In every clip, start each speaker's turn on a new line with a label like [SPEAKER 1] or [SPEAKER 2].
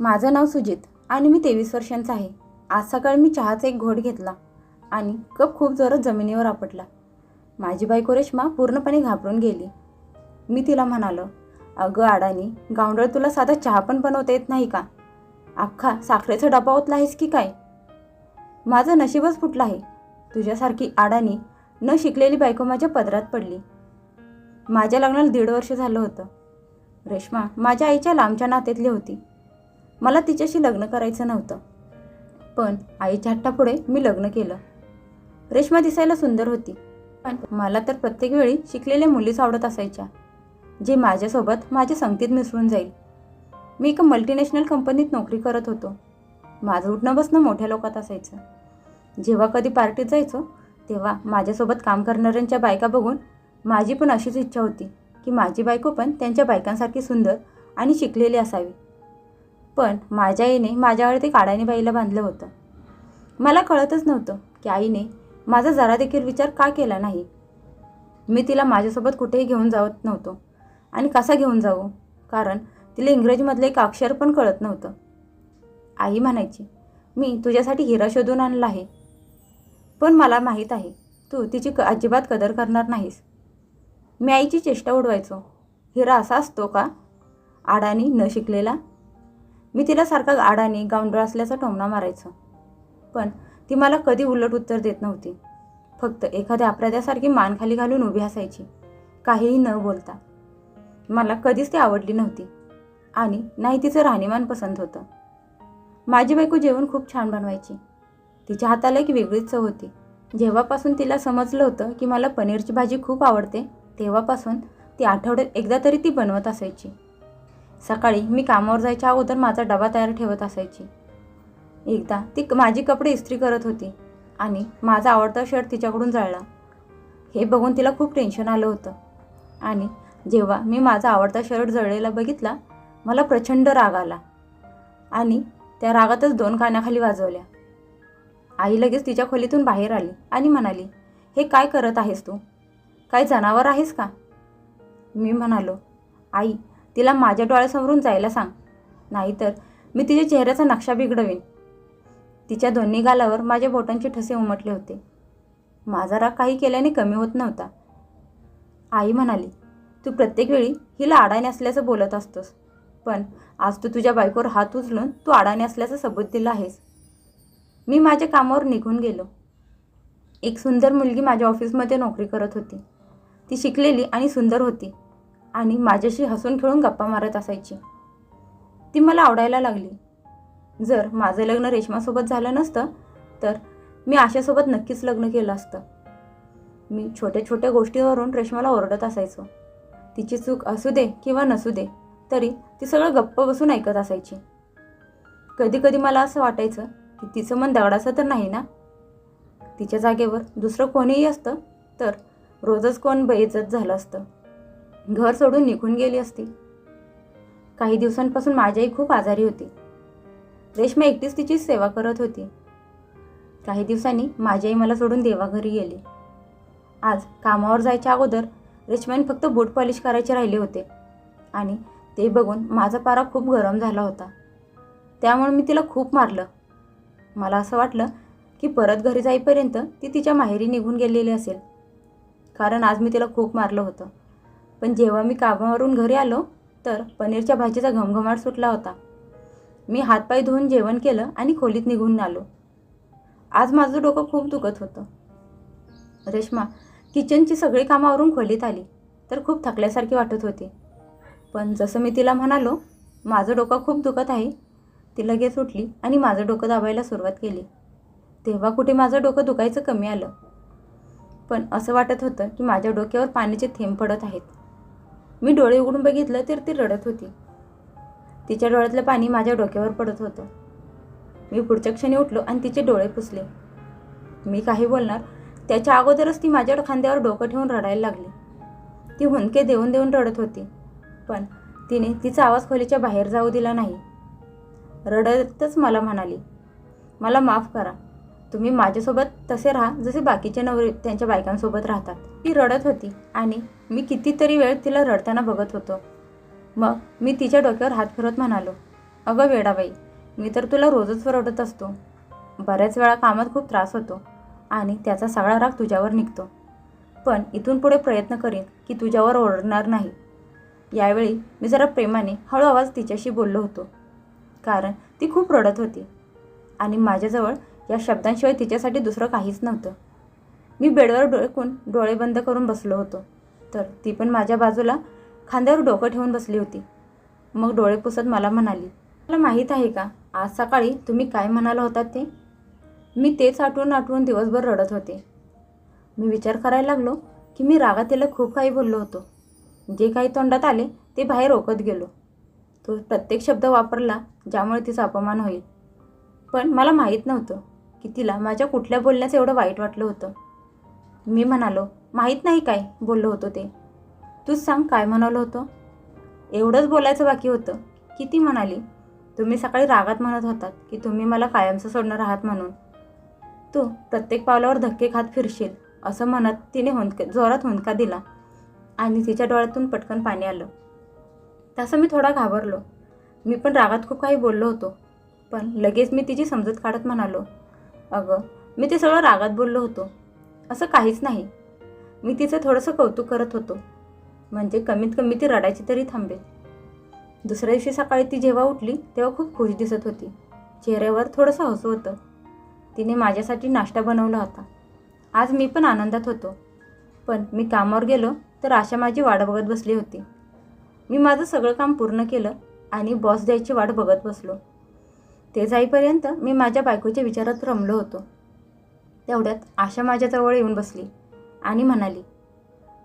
[SPEAKER 1] माझं नाव सुजित आणि मी तेवीस वर्षांचा आहे. आज सकाळी मी चहाचा एक घोट घेतला आणि कप खूप जोरात जमिनीवर आपटला. माझी बायको रेश्मा पूर्णपणे घाबरून गेली. मी तिला म्हणालो अगं आडानी गावंडळ तुला साधा चहा पण बनवता येत नाही का? अख्खा साखरेचा डबा ओतला आहेस की काय? माझं नशीबच फुटलं आहे. तुझ्यासारखी आडानी न शिकलेली बायको माझ्या पदरात पडली. माझ्या लग्नाला दीड वर्ष झालं होतं. रेश्मा माझ्या आईच्या लांबच्या नात्यातली होती. मला तिच्याशी लग्न करायचं नव्हतं. पण आईच्या हट्टापुढे मी लग्न केलं. रेश्मा दिसायला सुंदर होती. पण मला तर प्रत्येक वेळी शिकलेल्या मुलीच आवडत असायच्या जे माझ्यासोबत माझ्या संगतीत मिसळून जाईल. मी एका मल्टीनॅशनल कंपनीत नोकरी करत होतो. माझं उठणं बसणं मोठ्या लोकात असायचं. जेव्हा कधी पार्टीत जायचो तेव्हा माझ्यासोबत काम करणाऱ्यांच्या बायका बघून माझी पण अशीच इच्छा होती की माझी बायको पण त्यांच्या बायकांसारखी सुंदर आणि शिकलेली असावी. पण माझ्या आईने माझ्यावर ते काडाने बाईला बांधलं होतं. मला कळतच नव्हतं की आईने माझा जरा देखील विचार का केला नाही? मी तिला माझ्यासोबत कुठेही घेऊन जात नव्हतो. आणि कसा घेऊन जाऊ? कारण तिला इंग्रजीमधलं एक अक्षर पण कळत नव्हतं. आई म्हणायची मी तुझ्यासाठी हिरा शोधून आणला आहे. पण मला माहीत आहे तू तिची क अजिबात कदर करणार नाहीस. मी आईची चेष्टा उडवायचो. हिरा असा असतो का? आडानी न शिकलेला मी तिला सारखा आडानी गावंडळ असल्याचा टोमणा मारायचं. पण ती मला कधी उलट उत्तर देत नव्हती. फक्त एखाद्या अपराध्यासारखी मान खाली घालून उभी असायची. काहीही न बोलता. मला कधीच ती आवडली नव्हती. आणि नाही तिचं राहणीमान पसंत होतं. माझी बायको जेवण खूप छान बनवायची. तिच्या हाताला एक वेगळीच चव होती. जेव्हापासून तिला समजलं होतं की मला पनीरची भाजी खूप आवडते तेव्हापासून ती आठवड्यात एकदा तरी ती बनवत असायची. सकाळी मी कामावर जायच्या अगोदर माझा डबा तयार ठेवत असायची. एकदा ती क- माझी कपडे इस्त्री करत होती आणि माझा आवडता शर्ट तिच्याकडून जळला. हे बघून तिला खूप टेन्शन आलं होतं. आणि जेव्हा मी माझा आवडता शर्ट जळलेला बघितला मला प्रचंड राग आला. आणि त्या रागातच दोन कानाखाली वाजवल्या. आई लगेच तिच्या खोलीतून बाहेर आली आणि म्हणाली हे काय करत आहेस तू? काय जनावर आहेस का? मी म्हणालो आई तिला माझ्या डोळ्यासमोरून जायला सांग. नाहीतर मी तिच्या चेहऱ्याचा नक्षा बिघडवीन. तिच्या दोन्ही गालावर माझ्या बोटांचे ठसे उमटले होते. माझा राग काही केल्याने कमी होत नव्हता. आई म्हणाली तू प्रत्येक वेळी हिला अडाणी असल्याचं बोलत असतोस. पण आज तू तुझ्या बायकोवर हात उचलून तू अडाणी असल्याचं सबूत दिलं आहेस. मी माझ्या कामावर निघून गेलो. एक सुंदर मुलगी माझ्या ऑफिसमध्ये नोकरी करत होती. ती शिकलेली आणि सुंदर होती. आणि माझ्याशी हसून खेळून गप्पा मारत असायची. ती मला आवडायला लागली. जर माझं लग्न रेशमासोबत झालं नसतं तर मी आशासोबत नक्कीच लग्न केलं असतं. मी छोट्या छोट्या गोष्टीवरून रेशमाला ओरडत असायचो. तिची चूक असू दे किंवा नसू दे तरी ती सगळं गप्प बसून ऐकत असायची. कधी कधी मला असं वाटायचं की तिचं मन दगडाचं तर नाही ना? तिच्या जागेवर दुसरं कोणीही असतं तर रोजच कोण बेइज्जत झालं असतं. घर सोडून निघून गेली असती. काही दिवसांपासून माझी आई खूप आजारी होती. रेश्मा एकटीच तिची सेवा करत होती. काही दिवसांनी माझी आई मला सोडून देवाघरी गेली. आज कामावर जायच्या अगोदर रेश्माने फक्त बूट पॉलिश करायचे राहिले होते आणि ते बघून माझा पारा खूप गरम झाला होता. त्यामुळे मी तिला खूप मारलं. मला असं वाटलं की परत घरी जाईपर्यंत ती तिच्या माहेरी निघून गेलेली असेल. कारण आज मी तिला खूप मारलं होतं. पण जेव्हा मी कामावरून घरी आलो तर पनीरच्या भाजीचा घमघमाट सुटला होता. मी हातपाय धुवून जेवण केलं आणि खोलीत निघून आलो. आज माझं डोकं खूप दुखत होतं. रेश्मा किचनची सगळी कामावरून खोलीत आली तर खूप थकल्यासारखी वाटत होती. पण जसं मी तिला म्हणालो माझं डोकं खूप दुखत आहे. ती लगेच उठली आणि माझं डोकं दाबायला सुरुवात केली. तेव्हा कुठे माझं डोकं दुखायचं कमी आलं. पण असं वाटत होतं की माझ्या डोक्यावर पाण्याचे थेंब पडत आहेत. मी डोळे उघडून बघितलं तर ती रडत होती. तिच्या डोळ्यातलं पाणी माझ्या डोक्यावर पडत होतं. मी पुढच्या क्षणी उठलो आणि तिचे डोळे पुसले. मी काही बोलणार त्याच्या अगोदरच ती माझ्या खांद्यावर डोकं ठेवून रडायला लागली. ती हुंदके देऊन देऊन रडत होती पण तिने तिचा आवाज खोलीच्या बाहेर जाऊ दिला नाही. रडतच मला म्हणाली मला माफ करा तुम्ही माझ्यासोबत तसे राहा जसे बाकीचे नवरे त्यांच्या बायकांसोबत राहतात. ती रडत होती आणि मी कितीतरी वेळ तिला रडताना बघत होतो. मग मी तिच्या डोक्यावर हात फिरवत म्हणालो अगं वेडाबाई मी तर तुला रोजच रडत असतो. बऱ्याच वेळा कामात खूप त्रास होतो आणि त्याचा सगळा राग तुझ्यावर निघतो. पण इथून पुढे प्रयत्न करीन की तुझ्यावर ओरडणार नाही. यावेळी मी जरा प्रेमाने हळू आवाज तिच्याशी बोललो होतो कारण ती खूप रडत होती आणि माझ्याजवळ या शब्दांशिवाय तिच्यासाठी दुसरं काहीच नव्हतं. मी बेडवर डोळकून डोळे बंद करून बसलो होतो. तर ती पण माझ्या बाजूला खांद्यावर डोकं ठेवून बसली होती. मग डोळे पुसत मला म्हणाली मला माहीत आहे का आज सकाळी तुम्ही काय म्हणाला होतात ते? मी तेच आठवून आठवून दिवसभर रडत होते. मी विचार करायला लागलो की मी रागात तिला खूप काही बोललो होतो. जे काही तोंडात आले ते बाहेर रोकत गेलो. तो प्रत्येक शब्द वापरला ज्यामुळे तिचा अपमान होईल. पण मला माहीत नव्हतं. की तिला माझ्या कुठल्या बोलण्याचं एवढं वाईट वाटलं होतं. मी म्हणालो माहीत नाही काय बोललो होतो ते. तूच सांग काय म्हणालो होतो? एवढंच बोलायचं बाकी होतं की ती म्हणाली. तुम्ही सकाळी रागात म्हणत होतात की तुम्ही मला कायमचं सोडणार आहात म्हणून. तू प्रत्येक पावलावर धक्के खात फिरशील असं म्हणत तिने हुंदक जोरात हुंदका दिला आणि तिच्या डोळ्यातून पटकन पाणी आलं. तसं मी थोडा घाबरलो. मी पण रागात खूप काही बोललो होतो. पण लगेच मी तिची समजूत काढत म्हणालो अगं मी ते सगळं रागात बोललो होतो. असं काहीच नाही. मी तिचं थोडंसं कौतुक करत होतो. म्हणजे कमीत कमी ती रडायची तरी थांबेल. दुसऱ्या दिवशी सकाळी ती जेव्हा उठली तेव्हा खूप खुश दिसत होती. चेहऱ्यावर थोडंसं हसू होतं. तिने माझ्यासाठी नाश्ता बनवला होता. आज मी पण आनंदात होतो. पण मी कामावर गेलो तर आशा माझी वाट बघत बसली होती. मी माझं सगळं काम पूर्ण केलं आणि बॉस द्यायची वाट बघत बसलो. ते जाईपर्यंत मी माझ्या बायकोच्या विचारात रमलो होतो. तेवढ्यात आशा माझ्याजवळ येऊन बसली आणि म्हणाली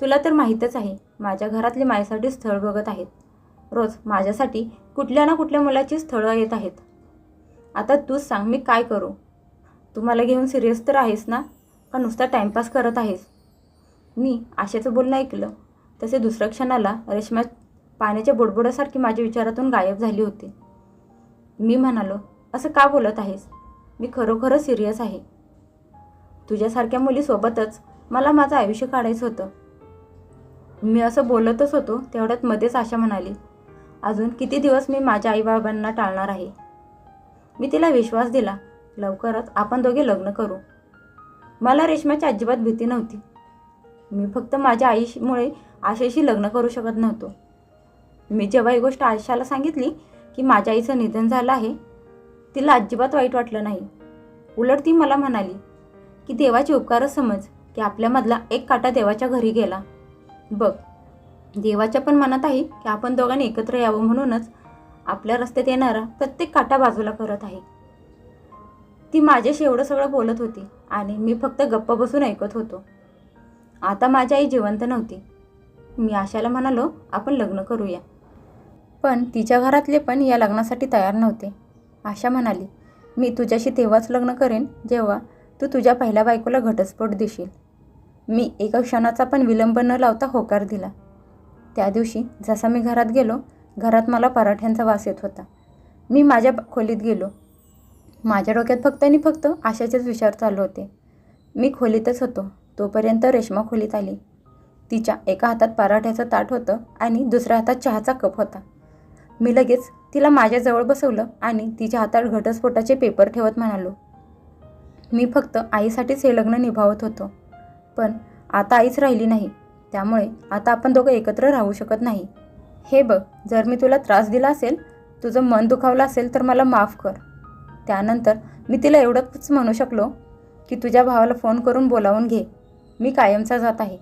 [SPEAKER 1] तुला तर माहीतच आहे माझ्या घरातले माझ्यासाठी स्थळ बघत आहेत. रोज माझ्यासाठी कुठल्या ना कुठल्या मुलाची स्थळं येत आहेत. आता तूच सांग मी काय करू? तू मला घेऊन सिरियस तर आहेस ना का नुसता टाईमपास करत आहेस. मी आशेचं बोलणं ऐकलं. तसे दुसऱ्या क्षणाला रेशमा पाण्याच्या बुडबुडासारखी माझ्या विचारातून गायब झाली होती. मी म्हणालो असं का बोलत आहेस? मी खरोखरच सिरियस आहे. तुझ्यासारख्या मुलीसोबतच मला माझं आयुष्य काढायचं होतं. मी असं बोलतच होतो तेवढ्यात मध्येच आशा म्हणाली अजून किती दिवस मी माझ्या आईबाबांना टाळणार आहे? मी तिला विश्वास दिला लवकरच आपण दोघे लग्न करू. मला रेशमाची अजिबात भीती नव्हती. मी फक्त माझ्या आईमुळे आशेशी लग्न करू शकत नव्हतो. मी जेव्हा ही गोष्ट आशाला सांगितली की माझ्या आईचं निधन झालं आहे तिला अजिबात वाईट वाटलं नाही. उलट ती मला म्हणाली की देवाचे उपकारच समज की आपल्यामधला एक काटा देवाच्या घरी गेला. बघ देवाच्या पण मनात आहे की आपण दोघांनी एकत्र यावं म्हणूनच आपल्या रस्त्यात येणारा प्रत्येक काटा बाजूला करत आहे. ती माझ्याशी एवढं सगळं बोलत होती आणि मी फक्त गप्प बसून ऐकत होतो. आता माझी आई जिवंत नव्हती. मी आशाला म्हणालो आपण लग्न करूया. पण तिच्या घरातले पण या लग्नासाठी तयार नव्हते. आशा म्हणाली मी तुझ्याशी तेव्हाच लग्न करेन जेव्हा तू तुझ्या पहिल्या बायकोला घटस्फोट देशील. मी एका क्षणाचा पण विलंब न लावता होकार दिला. त्या दिवशी जसा मी घरात गेलो घरात मला पराठ्यांचा वास येत होता. मी माझ्या खोलीत गेलो. माझ्या डोक्यात फक्त आणि फक्त आशाचेच विचार चालू होते. मी खोलीतच होतो. तोपर्यंत रेश्मा खोलीत आली. तिच्या एका हातात पराठ्याचं ताट होतं आणि दुसऱ्या हातात चहाचा कप होता. मी लगेच तिला माझ्याजवळ बसवलं आणि तिच्या हातात घटस्फोटाचे पेपर ठेवत म्हणालो. मी फक्त आईसाठीच हे लग्न निभावत होतो. पण आता आईच राहिली नाही. त्यामुळे आता आपण दोघं एकत्र राहू शकत नाही. हे बघ जर मी तुला त्रास दिला असेल तुझं मन दुखावलं असेल तर मला माफ कर. त्यानंतर मी तिला एवढंच म्हणू शकलो की तुझ्या भावाला फोन करून बोलावून घे. मी कायमचा जात आहे.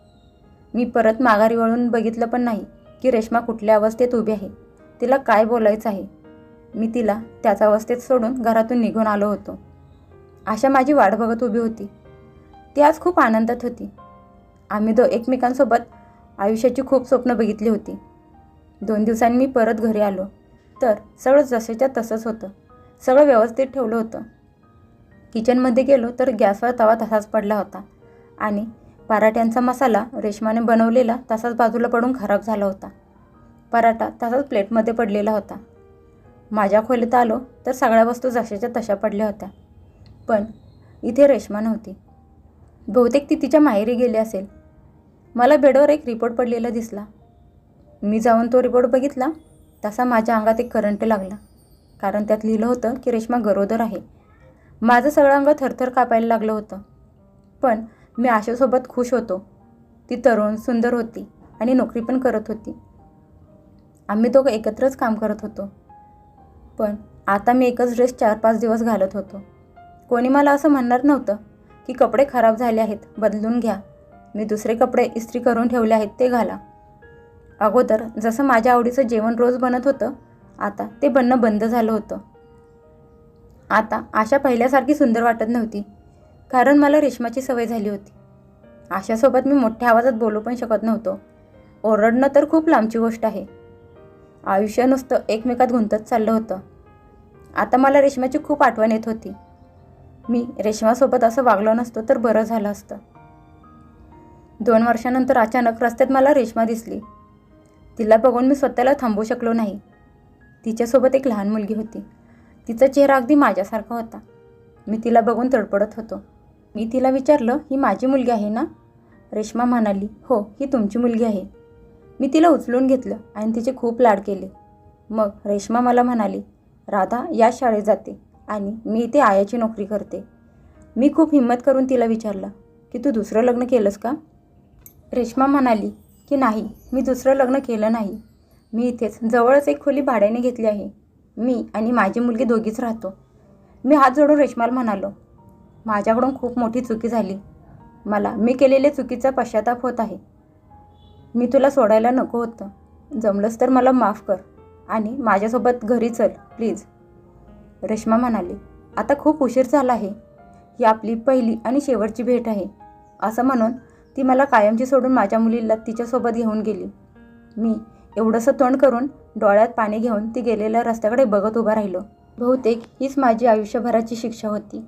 [SPEAKER 1] मी परत माघारी वळून बघितलं पण नाही की रेश्मा कुठल्या अवस्थेत उभी आहे. तिला काय बोलायचं आहे? मी तिला त्याच अवस्थेत सोडून घरातून निघून आलो होतो. आशा माझी वाट बघत उभी होती. ती आज खूप आनंदात होती. आम्ही दो एकमेकांसोबत आयुष्याची खूप स्वप्न बघितली होती. दोन दिवसांनी मी परत घरी आलो. तर सगळं जसेच्या तसंच होतं. सगळं व्यवस्थित ठेवलं होतं. किचनमध्ये गेलो तर गॅसवर तवा तसाच पडला होता आणि पराठ्यांचा मसाला रेशमाने बनवलेला तसाच बाजूला पडून खराब झाला होता. पराठा तसाच प्लेटमध्ये पडलेला होता. माझ्या खोलीत आलो तर सगळ्या वस्तू जशाच्या तशा पडल्या होत्या. पण इथे रेश्मा नव्हती. बहुतेक ती तिच्या माहेरी गेली असेल. मला बेडवर एक रिपोर्ट पडलेला दिसला. मी जाऊन तो रिपोर्ट बघितला. तसा माझ्या अंगात एक करंट लागला. कारण त्यात लिहिलं होतं की रेश्मा गरोदर आहे. माझं सगळं अंग थरथर कापायला लागलं होतं. पण मी आशेसोबत खुश होतो. ती तरुण सुंदर होती आणि नोकरी पण करत होती. आम्ही दोघं एकत्रच काम करत होतो. पण आता मी एकच ड्रेस चार पाच दिवस घालत होतो. कोणी मला असं म्हणणार नव्हतं की कपडे खराब झाले आहेत बदलून घ्या. मी दुसरे कपडे इस्त्री करून ठेवले आहेत ते घाला. अगोदर जसं माझ्या आवडीचं जेवण रोज बनत होतं आता ते बनणं बंद झालं होतं. आता आशा पहिल्यासारखी सुंदर वाटत नव्हती कारण मला रेशमाची सवय झाली होती. आशासोबत मी मोठ्या आवाजात बोलू पण शकत नव्हतो. ओरडणं तर खूप लांबची गोष्ट आहे आयुष्य नुसतं एकमेकात गुंतत चाललं होतं. आता मला रेशमाची खूप आठवण येत होती. मी रेशमासोबत असं वागलो नसतो तर बरं झालं असतं. दोन वर्षानंतर अचानक रस्त्यात मला रेशमा दिसली. तिला बघून मी स्वतःला थांबू शकलो नाही. तिच्यासोबत एक लहान मुलगी होती. तिचा चेहरा अगदी माझ्यासारखा होता. मी तिला बघून तडपडत होतो. मी तिला विचारलं ही माझी मुलगी आहे ना? रेश्मा म्हणाली हो ही तुमची मुलगी आहे. मी तिला उचलून घेतलं आणि तिचे खूप लाड केले. मग रेश्मा मला म्हणाली राधा या शाळेत जाते आणि मी इथे आयाची नोकरी करते. मी खूप हिंमत करून तिला विचारलं की तू दुसरं लग्न केलंस का? रेश्मा म्हणाली की नाही मी दुसरं लग्न केलं नाही. मी इथेच जवळच एक खोली भाड्याने घेतली आहे. मी आणि माझी मुलगी दोघीच राहतो. मी हात जोडून रेश्माला म्हणालो माझ्याकडून खूप मोठी चुकी झाली. मला मी केलेल्या चुकीचा पश्चाताप होत आहे. मी तुला सोडायला नको होतं. जमलंच तर मला माफ कर आणि माझ्यासोबत घरी चल प्लीज. रेश्मा म्हणाली आता खूप उशीर झाला आहे. ही आपली पहिली आणि शेवटची भेट आहे. असं म्हणून ती मला कायमची सोडून माझ्या मुलीला तिच्यासोबत घेऊन गेली. मी एवढंसं तोंड करून डोळ्यात पाणी घेऊन ती गेलेल्या रस्त्याकडे बघत उभा राहिलो. बहुतेक हीच माझी आयुष्यभराची शिक्षा होती.